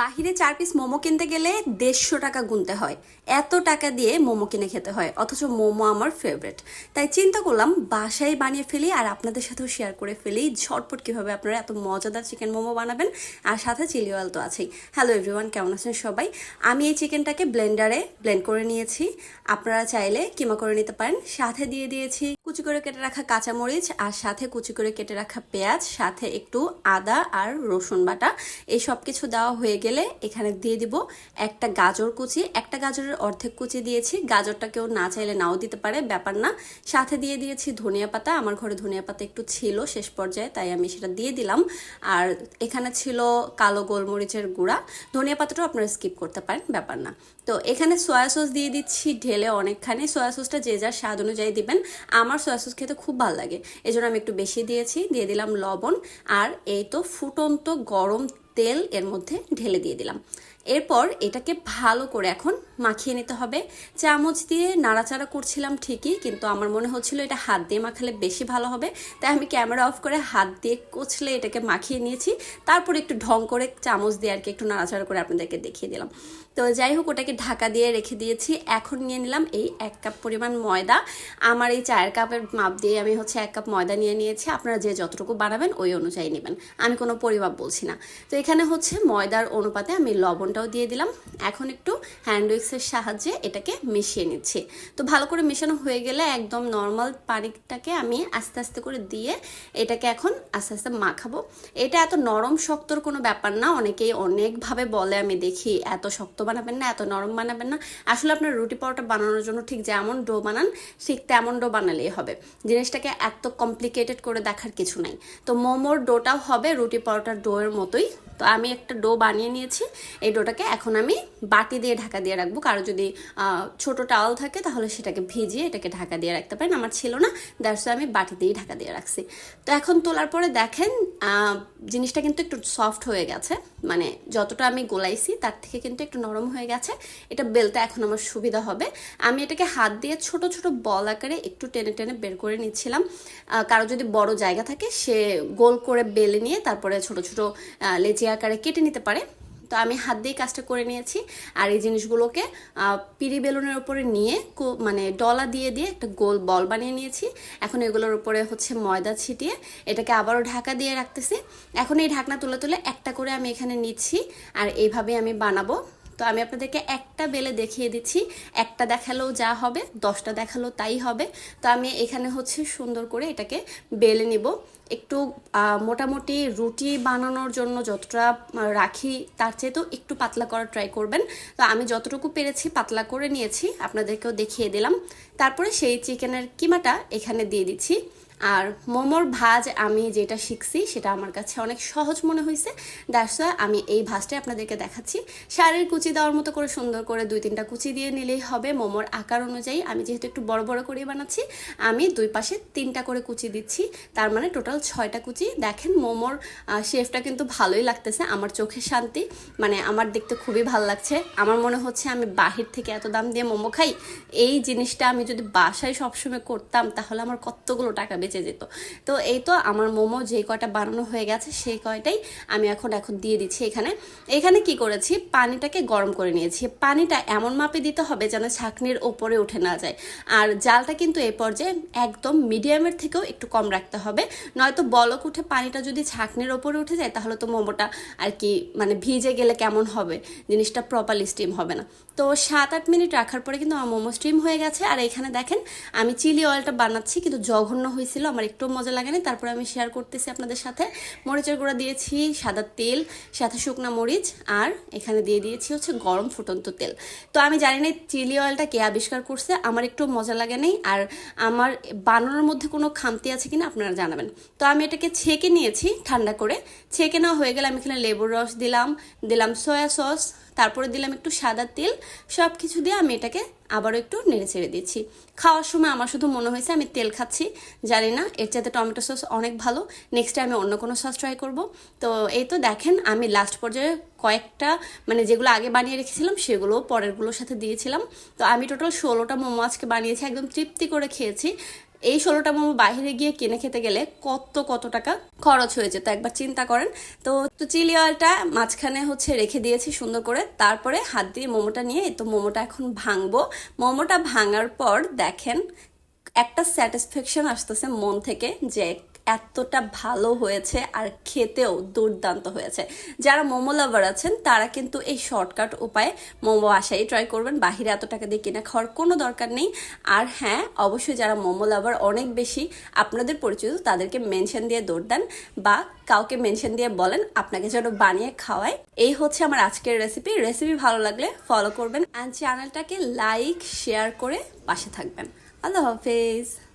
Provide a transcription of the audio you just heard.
বাহিরে চার পিস মোমো কিনতে গেলে দেড়শো টাকা গুনতে হয়। এত টাকা দিয়ে মোমো কিনে খেতে হয়, অথচ মোমো আমার ফেভারেট তাই চিন্তা করলাম, বাসায় বানিয়ে ফেলি আর আপনাদের সাথেও শেয়ার করে ফেলি, ঝটপট কীভাবে আপনারা এত মজাদার চিকেন মোমো বানাবেন। আর সাথে চিলি অয়েল তো আছেই। হ্যালো এভরিওয়ান কেমন আছেন সবাই? আমি এই চিকেনটাকে ব্লেন্ডারে ব্লেন্ড করে নিয়েছি। আপনারা চাইলে কিমা করে নিতে পারেন। সাথে দিয়ে দিয়েছি কুচি করে কেটে রাখা কাঁচামরিচ আর সাথে কুচি করে কেটে রাখা পেঁয়াজ, সাথে একটু আদা আর রসুন বাটা। এই সব কিছু দেওয়া হয়ে গেলে এখানে দিয়ে দিব একটা গাজর কুচি। একটা গাজরের অর্ধেক কুচি দিয়েছি। গাজরটা কেউ না চাইলে নাও দিতে পারে, ব্যাপার না। সাথে দিয়ে দিয়েছি ধনিয়া পাতা। আমার ঘরে ধনিয়া পাতা একটু ছিল শেষ পর্যায়ে, তাই আমি সেটা দিয়ে দিলাম। আর এখানে ছিল কালো গোলমরিচের গুঁড়া। ধনিয়া পাতাটাও আপনারা স্কিপ করতে পারেন, ব্যাপার না। তো এখানে সয়া সস দিয়ে দিচ্ছি ঢেলে অনেকখানি। সয়া সসটা যে যার স্বাদ অনুযায়ী দিবেন। আমার সয়া সস খেতে খুব ভালো লাগে। এই জন্য আমি একটু বেশি দিয়েছি। দিয়ে দিলাম লবণ। আর এই তো ফুটন্ত গরম তেল এর মধ্যে ঢেলে দিয়ে দিলাম। এরপর এটাকে ভালো করে এখন মাখিয়ে নিতে হবে। চামচ দিয়ে নাড়াচাড়া করছিলাম ঠিকই, কিন্তু আমার মনে হচ্ছিল এটা হাত দিয়ে মাখালে বেশি ভালো হবে। তাই আমি ক্যামেরা অফ করে হাত দিয়ে কচলে এটাকে মাখিয়ে নিয়েছি। তারপর একটু ঢং করে চামচ দিয়ে আর কি একটু নাড়াচাড়া করে আপনাদেরকে দেখিয়ে দিলাম। তো যাই হোক, ওটাকে ঢাকা দিয়ে রেখে দিয়েছি। এখন নিয়ে নিলাম এই এক কাপ পরিমাণ ময়দা। আমার এই চায়ের কাপের মাপ দিয়ে আমি হচ্ছে এক কাপ ময়দা নিয়ে নিয়েছি। আপনারা যে যতটুকু বানাবেন ওই অনুযায়ী নেবেন। আমি কোনো পরিমাপ বলছি না। তো এখানে হচ্ছে ময়দার অনুপাতে আমি লবণটাও দিয়ে দিলাম। এখন একটু হ্যান্ড উইক্সের সাহায্যে এটাকে মিশিয়ে নিচ্ছি। তো ভালো করে মেশানো হয়ে গেলে একদম নর্মাল পানিটাকে আমি আস্তে আস্তে করে দিয়ে এটাকে এখন আস্তে আস্তে মাখাবো। এটা এত নরম শক্তর কোনো ব্যাপার না, অনেকেই অনেকভাবে বলে, আমি দেখি, এত শক্ত বানাবেন না, এত নরম বানাবেন না। আসলে আপনার রুটি পরোটা বানানোর জন্য ঠিক যেমন ডো বানান, ঠিক তেমন ডো বানালেই হবে। জিনিসটাকে এত কমপ্লিকেটেড করে দেখার কিছু নাই। তো মোমোর ডোটাও হবে রুটি পরোটার ডোয়ের মতোই। তো আমি একটা ডো বানিয়ে নিয়েছি। এই ডোটাকে এখন আমি বাটি দিয়ে ঢাকা দিয়ে রাখব। কারও যদি ছোট টাওয়াল থাকে তাহলে সেটাকে ভিজিয়ে এটাকে ঢাকা দিয়ে রাখতে পারেন। আমার ছিল না দ্যাটস আমি বাটি দিয়েই ঢাকা দিয়ে রাখছি। তো এখন তোলার পরে দেখেন জিনিসটা কিন্তু একটু সফট হয়ে গেছে। মানে যতটা আমি গোলাইছি তার থেকে কিন্তু একটু নরম হয়ে গেছে। এটা বেলতে এখন আমার সুবিধা হবে। আমি এটাকে হাত দিয়ে ছোট ছোট বল আকারে একটু টেনে টেনে বের করে নিচ্ছিলাম। কারও যদি বড় জায়গা থাকে সে গোল করে বেলে নিয়ে তারপরে ছোট ছোট লেচি আকারে কেটে নিতে পারে। তো আমি হাত দিয়ে কাজটা করে নিয়েছি। আর এই জিনিসগুলোকে পিড়ি বেলুনের উপরে নিয়ে মানে ডলা দিয়ে দিয়ে একটা গোল বল বানিয়ে নিয়েছি। এখন এগুলোর উপরে হচ্ছে ময়দা ছিটিয়ে এটাকে আবারও ঢাকা দিয়ে রাখতেছি। এখন এই ঢাকনা তুলে তুলে একটা করে আমি এখানে নিচ্ছি। আর এইভাবে আমি বানাবো। তো আমি আপনাদেরকে একটা বেলে দেখিয়ে দিচ্ছি। একটা দেখালেও যা হবে, দশটা দেখালেও তাই হবে। তো আমি এখানে হচ্ছে সুন্দর করে এটাকে বেলে নিব। একটু মোটামুটি রুটি বানানোর জন্য যতটা রাখি তার চেয়ে তো একটু পাতলা করার ট্রাই করবেন। তো আমি যতটুকু পেরেছি পাতলা করে নিয়েছি, আপনাদেরকেও দেখিয়ে দিলাম। তারপরে সেই চিকেনের কিমাটা এখানে দিয়ে দিচ্ছি। আর মোমোর ভাজ আমি যেটা শিখছি, সেটা আমার কাছে অনেক সহজ মনে হয়েছে দ্যাটস আমি এই ভাজটাই আপনাদেরকে দেখাচ্ছি। শাড়ির কুচি দেওয়ার মতো করে সুন্দর করে দুই তিনটা কুচি দিয়ে নিলেই হবে। মোমোর আকার অনুযায়ী আমি যেহেতু একটু বড় বড় করে বানাচ্ছি, আমি দুই পাশে তিনটা করে কুচি দিচ্ছি। তার মানে টোটাল ছয়টা কুচি। দেখেন মোমোর শেফটা কিন্তু ভালোই লাগতেছে। আমার চোখের শান্তি। মানে আমার দেখতে খুবই ভালো লাগছে। আমার মনে হচ্ছে আমি বাহির থেকে এত দাম দিয়ে মোমো খাই। এই জিনিসটা আমি যদি বাসায় সবসময় করতাম, তাহলে আমার কতগুলো টাকা বেঁচে যেত। তো এই তো আমার মোমো যে কয়টা বানানো হয়ে গেছে সেই কয়টাই আমি এখন এখন দিয়ে দিচ্ছি এখানে। এখানে কি করেছি? পানিটাকে গরম করে নিয়েছি। পানিটা এমন মাপে দিতে হবে যেন ছাকনির ওপরে উঠে না যায়। আর জালটা কিন্তু এই পর্যায়ে একদম মিডিয়ামের থেকেও একটু কম রাখতে হবে। নয়তো বলক উঠে পানিটা যদি ছাকনির ওপরে উঠে যায় তাহলে তো মোমোটা আর কি মানে ভিজে গেলে কেমন হবে? জিনিসটা প্রপারলি স্টিম হবে না। তো সাত আট মিনিট রাখার পরে কিন্তু আমার মোমো স্টিম হয়ে গেছে। আর এখানে দেখেন, আমি চিলি অয়েলটা বানাচ্ছি, কিন্তু জঘন্য হয়েছিল, আমার একটু মজা লাগেনি। তারপরে আমি শেয়ার করতেছি আপনাদের সাথে। মরিচের গুঁড়া দিয়েছি, সাদা তেল, সাথে শুকনা মরিচ, আর এখানে দিয়ে দিয়েছি হচ্ছে গরম ফুটন্ত তেল। তো আমি জানি না চিলি অয়েলটা কে আবিষ্কার করছে, আমার একটু মজা লাগে নেই, আর আমার বানানোর মধ্যে কোনো খামতি আছে কিনা আপনারা জানাবেন। তো আমি এটাকে ছেঁকে নিয়েছি ঠান্ডা করে। ছেঁকে নেওয়া হয়ে গেলে আমি এখানে লেবুর রস দিলাম দিলাম সয়া সস তারপরে দিলাম একটু সাদা তেল। সব কিছু দিয়ে আমি এটাকে আবারও একটু নেড়ে ছেড়ে দিচ্ছি। খাওয়ার সময় আমার শুধু মনে হয়েছে আমি তেল খাচ্ছি। জানি না, এর চাইতে টমেটো সস অনেক ভালো। নেক্সট আমি অন্য কোনো সস ট্রাই করব। তো এই তো দেখেন, আমি লাস্ট পর্যায়ে কয়েকটা মানে যেগুলো আগে বানিয়ে রেখেছিলাম সেগুলো পরেরগুলোর সাথে দিয়েছিলাম। তো আমি টোটাল ষোলোটা মোমো আজকে বানিয়েছি, একদম তৃপ্তি করে খেয়েছি। এই ষোলোটা মোমো বাইরে গিয়ে কিনে খেতে গেলে কত কত টাকা খরচ হয়ে যেত, একবার চিন্তা করেন। তো তো চিলি অয়েলটা মাঝখানে হচ্ছে রেখে দিয়েছি সুন্দর করে, তারপরে হাত দিয়ে মোমোটা নিয়ে তো মোমোটা এখন ভাঙবো। মোমোটা ভাঙার পর দেখেন, একটা স্যাটিসফ্যাকশন আসতেছে মন থেকে যে এতটা ভালো হয়েছে আর খেতেও দুর্দান্ত হয়েছে। যারা মোমো লাভার আছেন, তারা কিন্তু এই শর্টকাট উপায়ে মোমো আসাই ট্রাই করবেন। বাহিরে এত টাকা দিয়ে কিনে খাওয়ার কোনো দরকার নেই। আর হ্যাঁ অবশ্যই যারা মোমো লাভার অনেক বেশি, আপনাদের পরিচিত, তাদেরকে মেনশন দিয়ে দৌড় দেন বা কাউকে মেনশন দিয়ে বলেন আপনাকে যেন বানিয়ে খাওয়ায়। এই হচ্ছে আমার আজকের রেসিপি রেসিপি ভালো লাগলে ফলো করবেন। অ্যান্ড চ্যানেলটাকে লাইক শেয়ার করে পাশে থাকবেন। আল্লাহ হাফেজ।